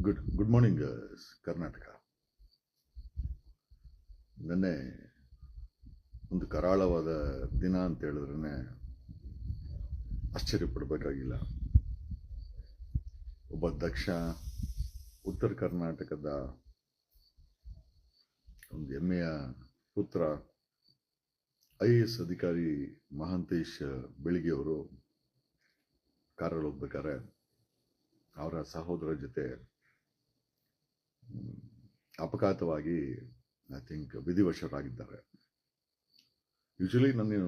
Good good morning Karnataka ನೆನ್ನೆ ಒಂದು ಕರಾಳವಾದ ದಿನ ಅಂತ ಹೇಳಿದ್ರೆ ಆಶ್ಚರ್ಯಪಡಬೇಕಾಗಿಲ್ಲ ಒಬ್ಬ ದಕ್ಷ ಉತ್ತರ ಕರ್ನಾಟಕದ ಒಂದು ಹೆಮ್ಮೆಯ ಪುತ್ರ, ಐ ಎ ಎಸ್ ಅಧಿಕಾರಿ ಮಹಾಂತೇಶ್ ಬೆಳಿಗ್ಗೆಯವರು ಕಾರಲ್ಲಿ ಹೋಗ್ಬೇಕಾರೆ ಅವರ ಸಹೋದರ ಜೊತೆ ಅಪಘಾತವಾಗಿ ಐ ಥಿಂಕ್ ವಿಧಿವಶರಾಗಿದ್ದಾರೆ. ಯೂಶಲಿ ನಾನು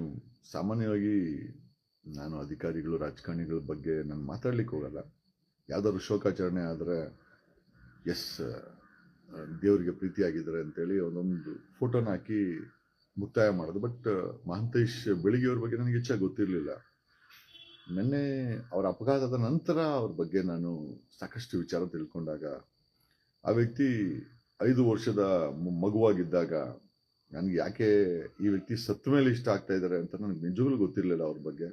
ಸಾಮಾನ್ಯವಾಗಿ ನಾನು ಅಧಿಕಾರಿಗಳು, ರಾಜಕಾರಣಿಗಳ ಬಗ್ಗೆ ನಾನು ಮಾತಾಡ್ಲಿಕ್ಕೆ ಹೋಗಲ್ಲ. ಯಾವ್ದಾದ್ರು ಶೋಕಾಚರಣೆ ಆದರೆ ಎಸ್ ದೇವರಿಗೆ ಪ್ರೀತಿಯಾಗಿದ್ದಾರೆ ಅಂತೇಳಿ ಒಂದೊಂದು ಫೋಟೋನ ಹಾಕಿ ಮುಕ್ತಾಯ ಮಾಡೋದು. ಬಟ್ ಮಹಂತೇಶ್ ಬೆಳಿಗ್ಗೆಯವ್ರ ಬಗ್ಗೆ ನನಗೆ ಹೆಚ್ಚಾಗಿ ಗೊತ್ತಿರಲಿಲ್ಲ. ನಿನ್ನೆ ಅವರ ಅಪಘಾತದ ನಂತರ ಅವ್ರ ಬಗ್ಗೆ ನಾನು ಸಾಕಷ್ಟು ವಿಚಾರ ತಿಳ್ಕೊಂಡಾಗ ಆ ವ್ಯಕ್ತಿ ಐದು ವರ್ಷದ ಮಗುವಾಗಿದ್ದಾಗ ನನಗೆ ಯಾಕೆ ಈ ವ್ಯಕ್ತಿ ಸತ್ತ ಮೇಲೆ ಇಷ್ಟ ಆಗ್ತಾ ಇದ್ದಾರೆ ಅಂತ ನನಗೆ ನಿಜವಾಗ್ಲೂ ಗೊತ್ತಿರಲಿಲ್ಲ ಅವ್ರ ಬಗ್ಗೆ.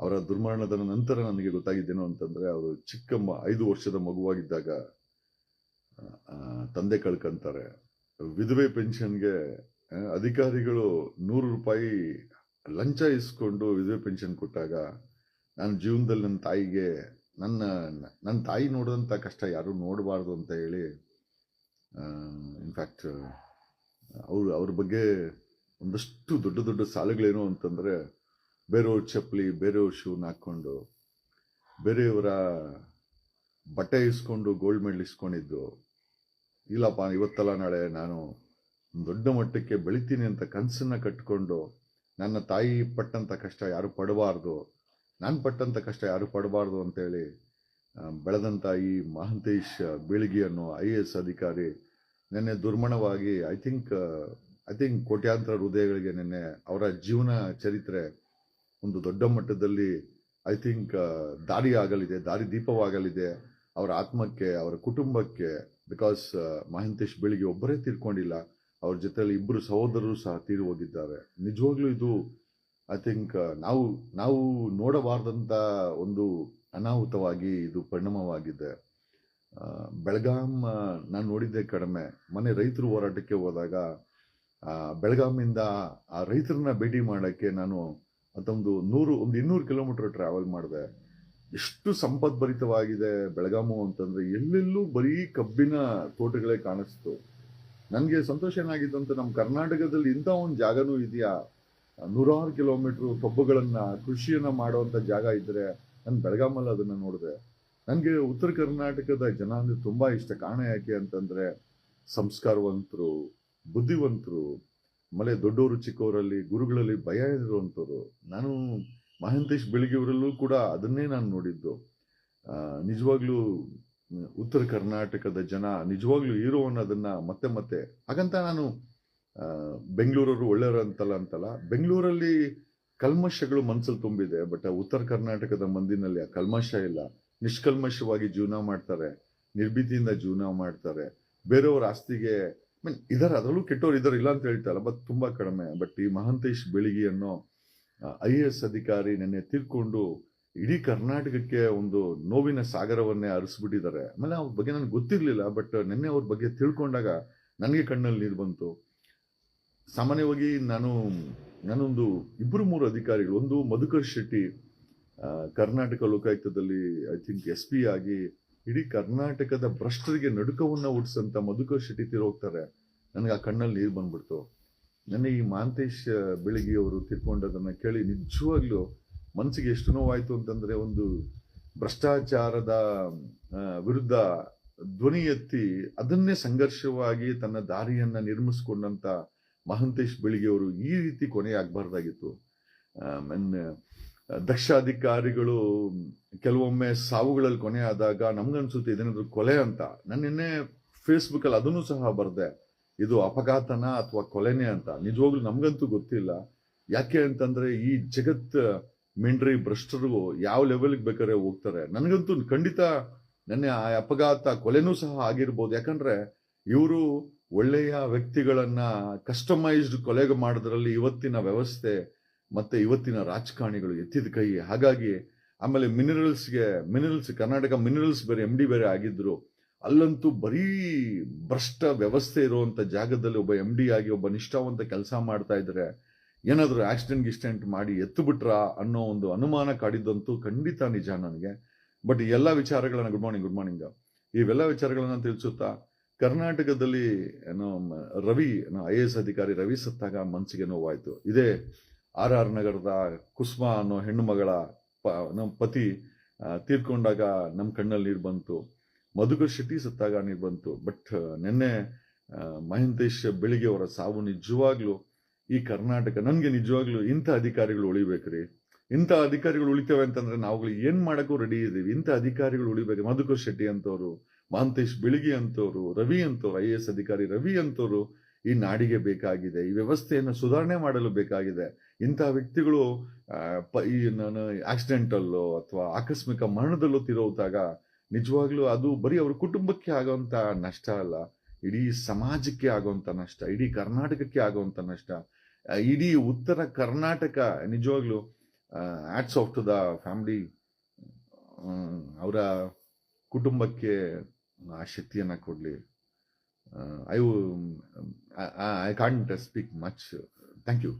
ಅವರ ದುರ್ಮರಣದ ನಂತರ ನನಗೆ ಗೊತ್ತಾಗಿದ್ದೇನೋ ಅಂತಂದರೆ ಅವರು ಚಿಕ್ಕಮ್ಮ ಐದು ವರ್ಷದ ಮಗುವಾಗಿದ್ದಾಗ ತಂದೆ ಕಳ್ಕೊಂತಾರೆ ವಿಧವೆ ಪೆನ್ಷನ್ಗೆ ಅಧಿಕಾರಿಗಳು ನೂರು ರೂಪಾಯಿ ಲಂಚ ಇಸ್ಕೊಂಡು ವಿಧವೆ ಪೆನ್ಷನ್ ಕೊಟ್ಟಾಗ ನಾನು ಜೀವನದಲ್ಲಿ ನನ್ನ ತಾಯಿಗೆ ನನ್ನ ನನ್ನ ತಾಯಿ ನೋಡಿದಂಥ ಕಷ್ಟ ಯಾರೂ ನೋಡಬಾರ್ದು ಅಂತ ಹೇಳಿ ಇನ್ಫ್ಯಾಕ್ಟ್ ಅವರು ಅವ್ರ ಬಗ್ಗೆ ಒಂದಷ್ಟು ದೊಡ್ಡ ದೊಡ್ಡ ಸಾಲುಗಳೇನು ಅಂತಂದರೆ, ಬೇರೆಯವ್ರ ಚಪ್ಪಲಿ, ಬೇರೆಯವ್ರ ಶೂನ ಹಾಕ್ಕೊಂಡು, ಬೇರೆಯವರ ಬಟ್ಟೆ ಇಸ್ಕೊಂಡು ಗೋಲ್ಡ್ ಮೆಡಲ್ ಇಸ್ಕೊಂಡಿದ್ದು, ಇಲ್ಲಪ್ಪ, ಇವತ್ತಲ್ಲ ನಾಳೆ ನಾನು ದೊಡ್ಡ ಮಟ್ಟಕ್ಕೆ ಬೆಳಿತೀನಿ ಅಂತ ಕನಸನ್ನು ಕಟ್ಕೊಂಡು, ನನ್ನ ತಾಯಿ ಪಟ್ಟಂಥ ಕಷ್ಟ ಯಾರು ಪಡಬಾರ್ದು ನಾನು ಪಟ್ಟಂಥ ಕಷ್ಟ ಯಾರು ಪಡಬಾರ್ದು ಅಂತೇಳಿ ಬೆಳೆದಂಥ ಈ ಮಹಂತೇಶ್ ಬೀಳ್ಗಿ ಅನ್ನೋ ಐ ಎ ಎಸ್ ಅಧಿಕಾರಿ ನಿನ್ನೆ ದುರ್ಮಣವಾಗಿ, ಐ ಥಿಂಕ್ ಐ ಥಿಂಕ್ ಕೋಟ್ಯಾಂತರ ಹೃದಯಗಳಿಗೆ ನಿನ್ನೆ ಅವರ ಜೀವನ ಚರಿತ್ರೆ ಒಂದು ದೊಡ್ಡ ಮಟ್ಟದಲ್ಲಿ, ಐ ಥಿಂಕ್ ದಾರಿ ಆಗಲಿದೆ ದಾರಿ ದೀಪವಾಗಲಿದೆ. ಅವರ ಆತ್ಮಕ್ಕೆ, ಅವರ ಕುಟುಂಬಕ್ಕೆ, ಬಿಕಾಸ್ ಮಹಂತೇಶ್ ಬೆಳಿಗ್ಗೆ ಒಬ್ಬರೇ ತೀರ್ಕೊಂಡಿಲ್ಲ. ಅವ್ರ ಜೊತೆಯಲ್ಲಿ ಇಬ್ಬರು ಸಹೋದರರು ಸಹ ತೀರಿ ಹೋಗಿದ್ದಾರೆ. ನಿಜವಾಗ್ಲೂ ಇದು ಐ ಥಿಂಕ್ ನಾವು ನಾವು ನೋಡಬಾರ್ದಂಥ ಒಂದು ಅನಾಹುತವಾಗಿ ಇದು ಪರಿಣಾಮವಾಗಿದೆ. ಬೆಳಗಾಂ ನಾನು ನೋಡಿದ್ದೆ ಕಡಿಮೆ. ಮನೆ ರೈತರು ಹೋರಾಟಕ್ಕೆ ಹೋದಾಗ ಬೆಳಗಾಮಿಂದ ಆ ರೈತರನ್ನ ಭೇಟಿ ಮಾಡೋಕ್ಕೆ ನಾನು ಅದೊಂದು ನೂರು, ಒಂದು ಇನ್ನೂರು ಕಿಲೋಮೀಟರ್ ಟ್ರಾವೆಲ್ ಮಾಡಿದೆ. ಎಷ್ಟು ಸಂಪದ್ಭರಿತವಾಗಿದೆ ಬೆಳಗಾಮು ಅಂತಂದ್ರೆ ಎಲ್ಲೆಲ್ಲೂ ಬರೀ ಕಬ್ಬಿನ ತೋಟಗಳೇ ಕಾಣಿಸ್ತು. ನನಗೆ ಸಂತೋಷ ಏನಾಗಿತ್ತು ಅಂತ ನಮ್ಮ ಕರ್ನಾಟಕದಲ್ಲಿ ಇಂಥ ಒಂದು ಜಾಗನೂ ಇದೆಯಾ? ನೂರಾರು ಕಿಲೋಮೀಟರ್ ಕಬ್ಬುಗಳನ್ನು ಕೃಷಿಯನ್ನ ಮಾಡುವಂತ ಜಾಗ ಇದ್ರೆ ನಾನು ಬೆಳಗಾಮಲ್ಲಿ ಅದನ್ನ ನೋಡಿದೆ. ನನಗೆ ಉತ್ತರ ಕರ್ನಾಟಕದ ಜನ ಅಂದರೆ ತುಂಬಾ ಇಷ್ಟ. ಕಾರಣ ಯಾಕೆ ಅಂತಂದ್ರೆ ಸಂಸ್ಕಾರವಂತರು, ಬುದ್ಧಿವಂತರು, ಆಮೇಲೆ ದೊಡ್ಡವರು ಚಿಕ್ಕವರಲ್ಲಿ ಗುರುಗಳಲ್ಲಿ ಭಯ ಇರುವಂಥವ್ರು. ನಾನು ಮಹಂತೇಶ್ ಬೆಳಗಿಯವರಲ್ಲೂ ಕೂಡ ಅದನ್ನೇ ನಾನು ನೋಡಿದ್ದು. ನಿಜವಾಗ್ಲೂ ಉತ್ತರ ಕರ್ನಾಟಕದ ಜನ ನಿಜವಾಗ್ಲೂ ಹೀರೋ ಅನ್ನೋದನ್ನ ಮತ್ತೆ ಮತ್ತೆ ಹಾಗಂತ ನಾನು ಬೆಂಗಳೂರವರು ಒಳ್ಳೆಯವರು ಅಂತಲ್ಲ ಅಂತಲ್ಲ, ಬೆಂಗಳೂರಲ್ಲಿ ಕಲ್ಮಶಗಳು ಮನಸ್ಸಲ್ಲಿ ತುಂಬಿದೆ, ಬಟ್ ಉತ್ತರ ಕರ್ನಾಟಕದ ಮಂದಿನಲ್ಲಿ ಆ ಕಲ್ಮಶ ಇಲ್ಲ. ನಿಷ್ಕಲ್ಮಶವಾಗಿ ಜೀವನ ಮಾಡ್ತಾರೆ, ನಿರ್ಭೀತಿಯಿಂದ ಜೀವನ ಮಾಡ್ತಾರೆ. ಬೇರೆಯವ್ರ ಆಸ್ತಿಗೆ ಮೀನ್ ಇದಾರೆ, ಅದರಲ್ಲೂ ಕೆಟ್ಟವ್ರು ಇದಾರೆ, ಇಲ್ಲ ಅಂತ ಹೇಳ್ತಾ ಇಲ್ಲ ಬಟ್ ತುಂಬಾ ಕಡಿಮೆ. ಬಟ್ ಈ ಮಹಾಂತೇಶ್ ಬೆಳಿಗ್ಗೆ ಅನ್ನೋ ಐ ಎ ಎಸ್ ಅಧಿಕಾರಿ ನೆನ್ನೆ ತೀರ್ಕೊಂಡು ಇಡೀ ಕರ್ನಾಟಕಕ್ಕೆ ಒಂದು ನೋವಿನ ಸಾಗರವನ್ನೇ ಅರಿಸ್ಬಿಟ್ಟಿದ್ದಾರೆ ಆಮೇಲೆ ಅವ್ರ ಬಗ್ಗೆ ನನಗೆ ಗೊತ್ತಿರಲಿಲ್ಲ ಬಟ್ ನಿನ್ನೆ ಅವ್ರ ಬಗ್ಗೆ ತಿಳ್ಕೊಂಡಾಗ ನನಗೆ ಕಣ್ಣಲ್ಲಿ ನೀರು ಬಂತು. ಸಾಮಾನ್ಯವಾಗಿ ನಾನು, ನಾನೊಂದು ಇಬ್ಬರು ಮೂರು ಅಧಿಕಾರಿಗಳು, ಒಂದು ಮಧುಕರ್ ಶೆಟ್ಟಿ ಕರ್ನಾಟಕ ಲೋಕಾಯುಕ್ತದಲ್ಲಿ ಐ ಥಿಂಕ್ ಎಸ್ ಪಿ ಆಗಿ ಇಡೀ ಕರ್ನಾಟಕದ ಭ್ರಷ್ಟರಿಗೆ ನಡುಕವನ್ನು ಹುಟ್ಟಿಸಂತ ಮಧುಕರ್ ಶೆಟ್ಟಿ ತೀರೋಗ್ತಾರೆ ನನಗೆ ಆ ಕಣ್ಣಲ್ಲಿ ನೀರು ಬಂದ್ಬಿಡ್ತು. ನನ್ನ ಈ ಮಾಂತೇಶ್ ಬೆಳಿಗ್ಗೆ ಅವರು ತಿರ್ಕೊಂಡದನ್ನು ಕೇಳಿ ನಿಜವಾಗ್ಲೂ ಮನಸ್ಸಿಗೆ ಎಷ್ಟು ನೋವಾಯಿತು ಅಂತಂದ್ರೆ ಒಂದು ಭ್ರಷ್ಟಾಚಾರದ ವಿರುದ್ಧ ಧ್ವನಿ ಎತ್ತಿ ಅದನ್ನೇ ಸಂಘರ್ಷವಾಗಿ ತನ್ನ ದಾರಿಯನ್ನ ನಿರ್ಮಿಸಿಕೊಂಡಂತ ಮಹಂತೇಶ್ ಬೆಳಿಗ್ಗೆಯವರು ಈ ರೀತಿ ಕೊನೆಯಾಗಬಾರ್ದಾಗಿತ್ತು ದಕ್ಷ ದಕ್ಷಾಧಿಕಾರಿಗಳು ಕೆಲವೊಮ್ಮೆ ಸಾವುಗಳಲ್ಲಿ ಕೊನೆ ಆದಾಗ ನಮ್ಗನ್ಸುತ್ತೆ ಇದೇನಾದ್ರು ಕೊಲೆ ಅಂತ. ನಾನು ನಿನ್ನೆ ಫೇಸ್ಬುಕ್ ಅಲ್ಲಿ ಅದನ್ನು ಸಹ ಬರೆದೆ. ಇದು ಅಪಘಾತನ ಅಥವಾ ಕೊಲೆನೇ ಅಂತ. ನಿಜವಾಗ್ಲೂ ನಮಗಂತೂ ಗೊತ್ತಿಲ್ಲ. ಯಾಕೆ ಅಂತಂದ್ರೆ ಈ ಜಗತ್ ಮಿಂಡ್ರಿ, ಭ್ರಷ್ಟರು ಯಾವ ಲೆವೆಲ್ಗೆ ಬೇಕಾದ್ರೆ ಹೋಗ್ತಾರೆ. ನನಗಂತೂ ಖಂಡಿತ ನೆನ್ನೆ ಆ ಅಪಘಾತ, ಕೊಲೆನೂ ಸಹ ಆಗಿರ್ಬೋದು. ಯಾಕಂದ್ರೆ ಇವರು ಒಳ್ಳೆಯ ವ್ಯಕ್ತಿಗಳನ್ನ ಕಸ್ಟಮೈಸ್ಡ್ ಕೊಲೆಗೆ ಮಾಡೋದ್ರಲ್ಲಿ ಇವತ್ತಿನ ವ್ಯವಸ್ಥೆ ಮತ್ತೆ ಇವತ್ತಿನ ರಾಜಕಾರಣಿಗಳು ಎತ್ತಿದ ಕೈ. ಹಾಗಾಗಿ ಆಮೇಲೆ ಮಿನರಲ್ಸ್ಗೆ ಮಿನರಲ್ಸ್ ಕರ್ನಾಟಕ ಮಿನರಲ್ಸ್ ಬೇರೆ ಎಂ ಡಿ ಬೇರೆ ಆಗಿದ್ರು. ಅಲ್ಲಂತೂ ಬರೀ ಭ್ರಷ್ಟ ವ್ಯವಸ್ಥೆ ಇರುವಂತ ಜಾಗದಲ್ಲಿ ಒಬ್ಬ ಎಂ ಡಿ ಆಗಿ ಒಬ್ಬ ನಿಷ್ಠಾವಂತ ಕೆಲಸ ಮಾಡ್ತಾ ಇದ್ರೆ ಏನಾದರೂ ಆಕ್ಸಿಡೆಂಟ್ ಗಿಸ್ಟೆಂಟ್ ಮಾಡಿ ಎತ್ತು ಬಿಟ್ರಾ ಅನ್ನೋ ಒಂದು ಅನುಮಾನ ಕಾಡಿದ್ದಂತೂ ಖಂಡಿತ ನಿಜ ನನಗೆ. ಬಟ್ ಎಲ್ಲ ವಿಚಾರಗಳನ್ನ ಗುಡ್ ಮಾರ್ನಿಂಗ್ ಗುಡ್ ಮಾರ್ನಿಂಗ್ ಇವೆಲ್ಲ ವಿಚಾರಗಳನ್ನ ತಿಳಿಸುತ್ತಾ ಕರ್ನಾಟಕದಲ್ಲಿ, ಏನೋ ರವಿ ಐ ಎ ಎಸ್ ಅಧಿಕಾರಿ ರವಿ ಸತ್ತಾಗ ಮನಸ್ಸಿಗೆ ನೋವಾಯಿತು. ಇದೇ ಆರ್ ಆರ್ ನಗರದ ಕುಸ್ಮಾ ಅನ್ನೋ ಹೆಣ್ಣು ಮಗಳ ಪ ನಮ್ಮ ಪತಿ ತೀರ್ಕೊಂಡಾಗ ನಮ್ಮ ಕಣ್ಣಲ್ಲಿ ನೀರು ಬಂತು. ಮಧುಕರ್ ಶೆಟ್ಟಿ ಸತ್ತಾಗ ನೀರು ಬಂತು. ಬಟ್, ನಿನ್ನೆ ಮಹಂತೇಶ್ ಬೆಳಿಗ್ಗೆ ಅವರ ಸಾವು ನಿಜವಾಗ್ಲೂ ಈ ಕರ್ನಾಟಕ, ನನಗೆ ನಿಜವಾಗ್ಲೂ ಇಂಥ ಅಧಿಕಾರಿಗಳು ಉಳಿಬೇಕ್ರಿ. ಇಂಥ ಅಧಿಕಾರಿಗಳು ಉಳಿತೇವೆ ಅಂತಂದ್ರೆ ನಾವುಗಳು ಏನು ಮಾಡಕ್ಕೂ ರೆಡಿ ಇದ್ದೀವಿ. ಇಂಥ ಅಧಿಕಾರಿಗಳು ಉಳಿಬೇಕು. ಮಧುಕರ್ ಶೆಟ್ಟಿ ಅಂತವ್ರು ಮಹಾಂತೇಶ್ ಬಿಳಿಗಿ ಅಂತವರು, ರವಿ ಅಂತವರು, ಐ ಎಸ್ ಅಧಿಕಾರಿ ರವಿ ಅಂತವರು ಈ ನಾಡಿಗೆ ಬೇಕಾಗಿದೆ, ಈ ವ್ಯವಸ್ಥೆಯನ್ನು ಸುಧಾರಣೆ ಮಾಡಲು ಬೇಕಾಗಿದೆ. ಇಂತಹ ವ್ಯಕ್ತಿಗಳು ಈ ನಾನು ಆಕ್ಸಿಡೆಂಟಲ್ಲೋ ಅಥವಾ ಆಕಸ್ಮಿಕ ಮರಣದಲ್ಲೋ ತಿರೋದಾಗ ನಿಜವಾಗ್ಲೂ ಅದು ಬರೀ ಅವ್ರ ಕುಟುಂಬಕ್ಕೆ ಆಗೋಂಥ ನಷ್ಟ ಅಲ್ಲ, ಇಡೀ ಸಮಾಜಕ್ಕೆ ಆಗೋಂಥ ನಷ್ಟ, ಇಡೀ ಕರ್ನಾಟಕಕ್ಕೆ ಆಗುವಂತ ನಷ್ಟ. ಇಡೀ ಉತ್ತರ ಕರ್ನಾಟಕ ನಿಜವಾಗ್ಲೂ hats off to the family ಅವರ ಕುಟುಂಬಕ್ಕೆ ಆ ಶಕ್ತಿಯನ್ನ ಕೊಡ್ಲಿ I I can't speak much thank you